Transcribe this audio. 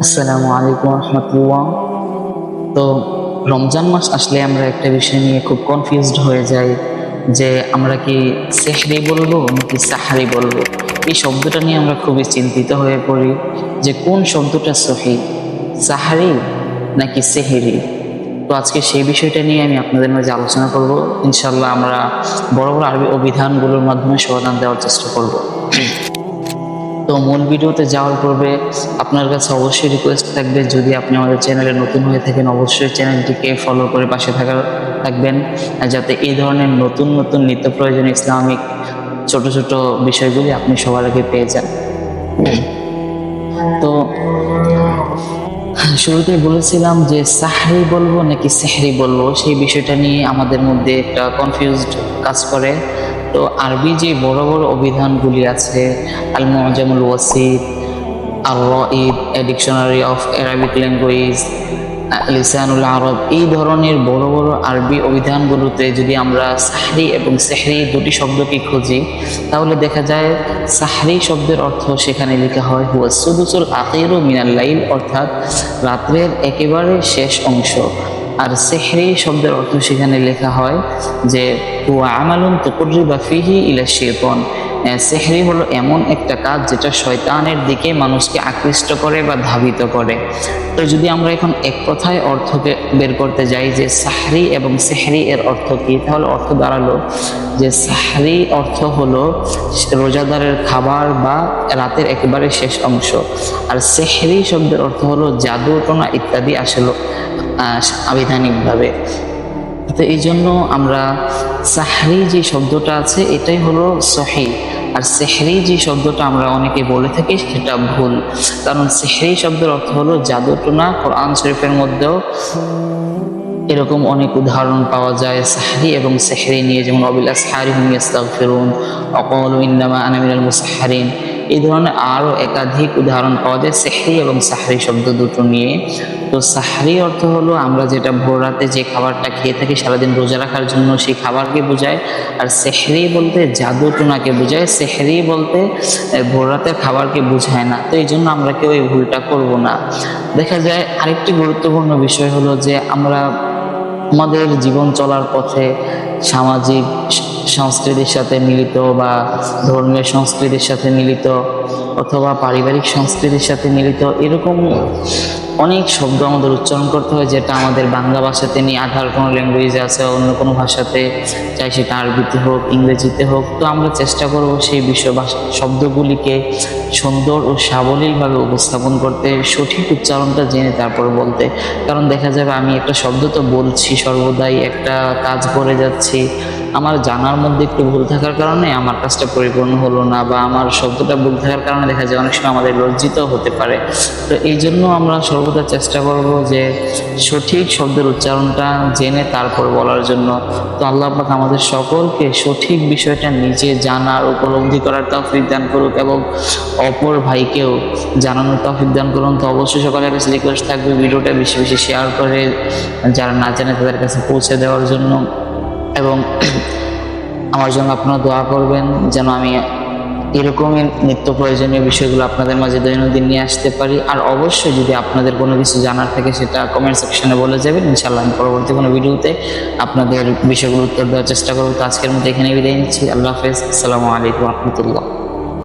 আসসালামু আলাইকুম রহমতুল্লাহ। তো রমজান মাস আসলে আমরা একটা বিষয় নিয়ে খুব কনফিউজড হয়ে যাই যে আমরা কি সেহরি বলব নাকি সাহারি বলব? এই শব্দটা নিয়ে আমরা খুবই চিন্তিত হয়ে পড়ি যে কোন শব্দটা সহি, সাহারি নাকি সেহেরি? তো আজকে সেই বিষয়টা নিয়ে আমি আপনাদের মাঝে আলোচনা করব। ইনশাল্লাহ আমরা বড় বড় আরবি অভিধানগুলোর মাধ্যমে সমাধান দেওয়ার চেষ্টা করব। তো মূল ভিডিওতে যাওয়ার পূর্বে আপনার কাছে অবশ্যই রিকোয়েস্ট থাকবে। যদি আপনি আমাদের চ্যানেলে নতুন হয়ে থাকেন, অবশ্যই চ্যানেলটিকে ফলো করে পাশে থাকার থাকবেন। যাতে এই ধরনের নতুন নতুন নিত্য প্রয়োজনীয় ইসলামিক ছোট ছোট বিষয়গুলি আপনি সবার আগে পেয়ে যান। তো শুরুতেই বলেছিলাম যে সাহরি বলব নাকি সেহরি বলব? সেই বিষয়টা নিয়ে আমাদের মধ্যে একটা কনফিউজড কাজ করে। তো আরবি যে বড় বড় অভিধানগুলি আছে আল মুআজামুল ওয়াসিদ আর Rayeed a dictionary of Arabic language লিসানুল আরব, এই ধরনের বড় বড় আরবি অভিধানগুলোতে যদি আমরা সাহরি এবং সেহরি দুটি শব্দকে খুঁজি, তাহলে দেখা যায় সাহরি শব্দের অর্থ সেখানে লেখা হয়, হুয়া সুদুসুল আকিরু মিনাল্লাইল অর্থাৎ রাত্রের একেবারে শেষ অংশ। আর সেহরি শব্দের অর্থ সেখানে লেখা হয় যে, হুয়া আমালুন তুকুরিবা ফিহি ইলা শেতন। সেহরি হলো এমন একটা কাজ যেটা শয়তানের দিকে মানুষকে আকৃষ্ট করে বা ধাবিত করে। তো যদি আমরা এখন এক কথায় অর্থকে বের করতে যাই যে, সাহরি এবং সেহরি এর অর্থ কি? তাহলে অর্থ দাঁড়াল যে, সাহরি অর্থ হলো রোজাদারের খাবার বা রাতের একেবারে শেষ অংশ। আর সেহরি শব্দের অর্থ হলো জাদুটনা ইত্যাদি আসলে। আবিধানিকভাবে। তো এই জন্য আমরা সাহরি যে শব্দটা আছে, এটাই হলো সহি। আর সেহরি যে শব্দটা আমরা অনেকে বলে থাকি, সেটা ভুল। কারণ সেহরি শব্দের অর্থ হলো জাদুটনা কোরআন শরীফের মধ্যেও এরকম অনেক উদাহরণ পাওয়া যায়, সাহরি এবং সেহরি নিয়ে। যেমন অবিলাস হারি হুম ফেরুন অকল ইন্নামা আনামিনাল মুসাহারিন এই ধরনের আরও একাধিক উদাহরণ পাওয়া যায়, সেহরি এবং সাহরি শব্দ দুটো নিয়ে। তো সাহরি অর্থ হলো আমরা যেটা ভোর রাতে যে খাবারটা খেয়ে থাকি, সারাদিন রোজা রাখার জন্য সেই খাবারকে বোঝায়। আর সেহরি বলতে জাদু টুনাকে বোঝায়। সেহরি বলতে ভোর রাতের খাবারকে বোঝায় না। তো এই জন্য আমরা কেউ এই ভুলটা করব না। দেখা যায় আরেকটি গুরুত্বপূর্ণ বিষয় হলো যে আমরা আমাদের জীবন চলার পথে সামাজিক সংস্কৃতির সাথে মিলিত বা ধর্মীয় সংস্কৃতির সাথে মিলিত অথবা পারিবারিক সংস্কৃতির সাথে মিলিত এরকম অনেক শব্দ আমাদের উচ্চারণ করতে হয়, যেটা আমাদের বাংলা ভাষাতে নিয়ে আধার কোনো ল্যাঙ্গুয়েজে আছে অন্য কোনো ভাষাতে। চাই সেটা আরবিতে হোক, ইংরেজিতে হোক। তো আমরা চেষ্টা করব সেই ভাষা শব্দগুলিকে সুন্দর ও সাবলীলভাবে উপস্থাপন করতে, সঠিক উচ্চারণটা জেনে তারপর বলতে। কারণ দেখা যাবে আমি একটা শব্দ তো বলছি সর্বদাই, একটা কাজ করে যাচ্ছি। আমার জানার মধ্যে একটু ভুল থাকার কারণে আমার কাজটা পরিপূর্ণ হলো না বা আমার শব্দটা ভুল থাকার কারণে দেখা যায় অনেক সময় আমাদের লজ্জিত হতে পারে। তো এই জন্য আমরা সর্বদা চেষ্টা করব যে সঠিক শব্দের উচ্চারণটা জেনে তারপর বলার জন্য। তো আল্লাহ পাক আমাদের সকলকে সঠিক বিষয়টা নিজে জানার, উপলব্ধি করার তৌফিক দান করুক এবং অপর ভাইকেও জানানোর তৌফিক দান করুন। তো অবশ্যই সকালের কাছে রিকোয়েস্ট থাকবে ভিডিওটা বেশি বেশি শেয়ার করে, যারা না জানে তাদের কাছে পৌঁছে দেওয়ার জন্য। এবং আমার জন্য আপনারা দোয়া করবেন যেন আমি এরকমই নিত্য প্রয়োজনীয় বিষয়গুলো আপনাদের মাঝে দৈনন্দিন নিয়ে আসতে পারি। আর অবশ্যই যদি আপনাদের কোনো কিছু জানার থাকে সেটা কমেন্ট সেকশনে বলে যাবেন। ইনশাল্লাহ আমি পরবর্তী কোনো ভিডিওতে আপনাদের বিষয়গুলো উত্তর দেওয়ার চেষ্টা করব। তো আজকের মধ্যে এখানে বিদায় নিচ্ছি। আল্লাহ হাফেজ। আসসালামু আলাইকুম রহমতুল্লাহ।